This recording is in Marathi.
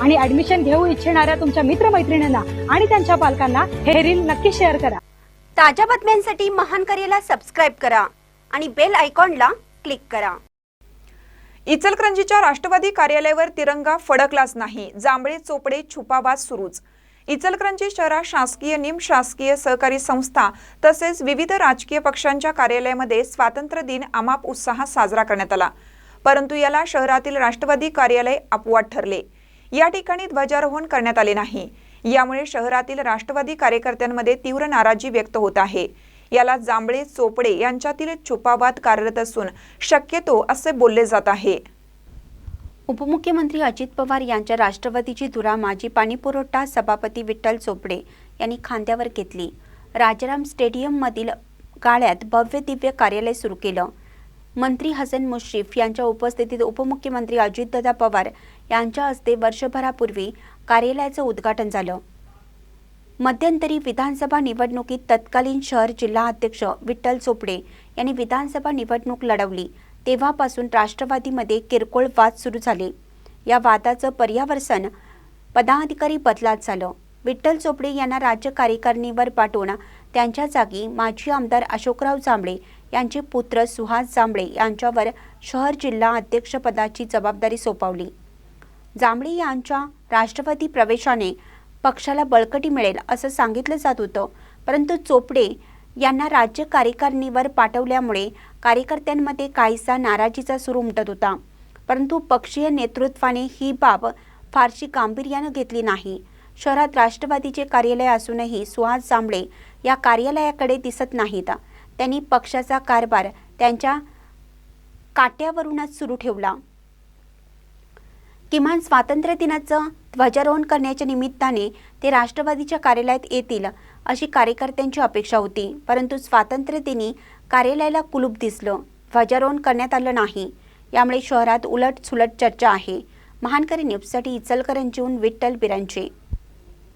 आणि ऍडमिशन घेऊ इच्छिणाऱ्या तुमच्या मित्रमैत्रिणींना आणि त्यांच्या पालकांना हे रील नक्की शेअर करा. ताज्या बातम्यांसाठी महान करेला सबस्क्राईब करा आणि बेल आयकॉनला क्लिक करा. इचलकरंजीच्या राष्ट्रवादी कार्यालयावर तिरंगा फडकलाच नाही जांभळे चोपडे छुपावाद सुरूच. इचलकरंजी शहरात शासकीय निमशासकीय सहकारी संस्था तसेच विविध राजकीय पक्षांच्या कार्यालयामध्ये स्वातंत्र्य दिन अमाप उत्साहात साजरा करण्यात आला. परंतु याला शहरातील राष्ट्रवादी कार्यालय अपवाद ठरले. या ठिकाणी ध्वजारोहण करण्यात आले नाही. यामुळे शहरातील राष्ट्रवादी कार्यकर्त्यांमध्ये तीव्र नाराजी व्यक्त होत आहे. याला जांभळे चोपडे यांच्यातील छुपावाद कार्यरत असून शक्यतो असे बोलले जात आहे. उपमुख्यमंत्री अजित पवार यांच्या राष्ट्रवादीची धुरा माजी पाणीपुरवठा सभापती विठ्ठल चोपडे यांनी खांद्यावर घेतली. राजाराम स्टेडियममधील गाळ्यात भव्य दिव्य कार्यालय सुरू केलं. मंत्री हसन मुश्रीफ यांच्या उपस्थितीत उपमुख्यमंत्री अजितदादा पवार यांच्या हस्ते वर्षभरापूर्वी कार्यालयाचं उद्घाटन झालं. मध्यंतरी विधानसभा निवडणुकीत तत्कालीन शहर जिल्हा अध्यक्ष विठ्ठल चोपडे यांनी विधानसभा निवडणूक लढवली. तेव्हापासून राष्ट्रवादीमध्ये किरकोळ वाद सुरू झाले. या वादाचं पर्यावसन पदाधिकारी बदलात झालं. विठ्ठल चोपडे यांना राज्य कार्यकारिणीवर पाठवून त्यांच्या जागी माजी आमदार अशोकराव जांभळे यांचे पुत्र सुहास जांभळे यांच्यावर शहर जिल्हा अध्यक्षपदाची जबाबदारी सोपवली. जांभळे यांच्या राष्ट्रवादी प्रवेशाने पक्षाला बळकटी मिळेल असं सांगितलं जात होतं परंतु चोपडे यांना राज्य कार्यकारिणीवर पाठवल्यामुळे कार्यकर्त्यांमध्ये काहीसा नाराजीचा सूर उमटत होता. परंतु पक्षीय नेतृत्वाने ही बाब फारशी गांभीर्यानं घेतली नाही. शहरात राष्ट्रवादीचे कार्यालय असूनही सुहास जांभळे या कार्यालयाकडे दिसत नाहीत. त्यांनी पक्षाचा कारभार त्यांच्या काट्यावरूनच सुरू ठेवला. किमान स्वातंत्र्य दिनाचं ध्वजारोहण करण्याच्या निमित्ताने ते राष्ट्रवादीच्या कार्यालयात येतील अशी कार्यकर्त्यांची अपेक्षा होती. परंतु स्वातंत्र्यदिनी कार्यालयाला कुलूप दिसलं. ध्वजारोहण करण्यात आलं नाही. यामुळे शहरात उलट सुलट चर्चा आहे. महानकरी न्यूजसाठी इचलकरंजीहून विठ्ठल बिरांचे.